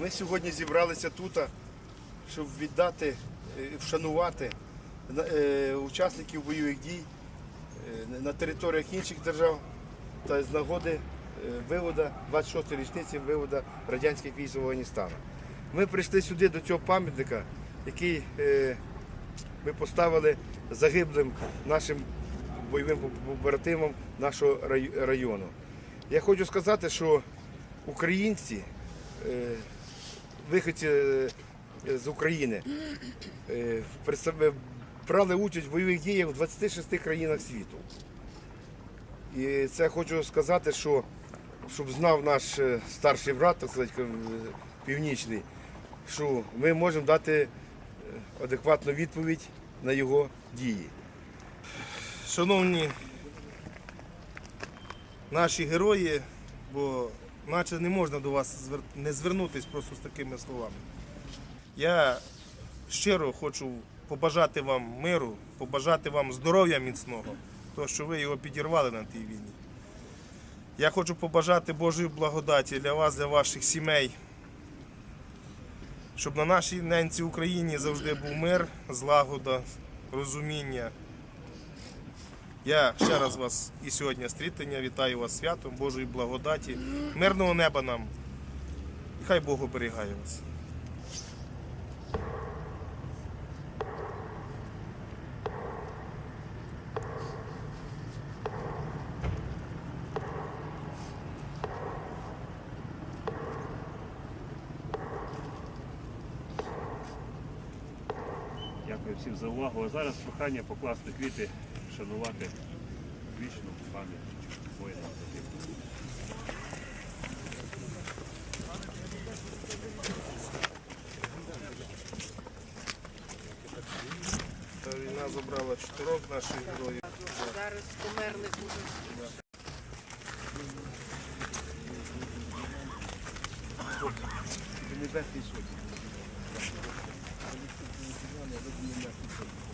Ми сьогодні зібралися тут, щоб віддати, е, вшанувати е, учасників бойових дій е, на територіях інших держав та з нагоди виводу 26-ї річниці виводу радянських військ з Афганістану. Ми прийшли сюди до цього пам'ятника, який е, ми поставили загиблим нашим бойовим побратимам нашого району. Я хочу сказати, що українці, е, виходці е, з України, брали участь в бойових діях в 26 країнах світу. І це хочу сказати, що щоб знав наш старший брат, так сказати, північний, що ми можемо дати е, адекватну відповідь на його дії. Шановні наші герої, бо наче не можна до вас не звернутися просто з такими словами. Я щиро хочу побажати вам миру, побажати вам здоров'я міцного, того, що ви його підірвали на тій війні. Я хочу побажати Божої благодаті для вас, для ваших сімей, щоб на нашій ненці Україні завжди був мир, злагода, розуміння. Я ще раз вас і сьогодні стрітення вітаю вас святом Божої благодаті, мирного неба нам. І хай Бог оберігає вас. Дякую всім за увагу. А зараз прохання покласти квіти, вшанувати вічну пам'ять загиблих. Та війна забрала чотирьох наших героїв. Зараз померлих уже. Небесний суд. Thank you.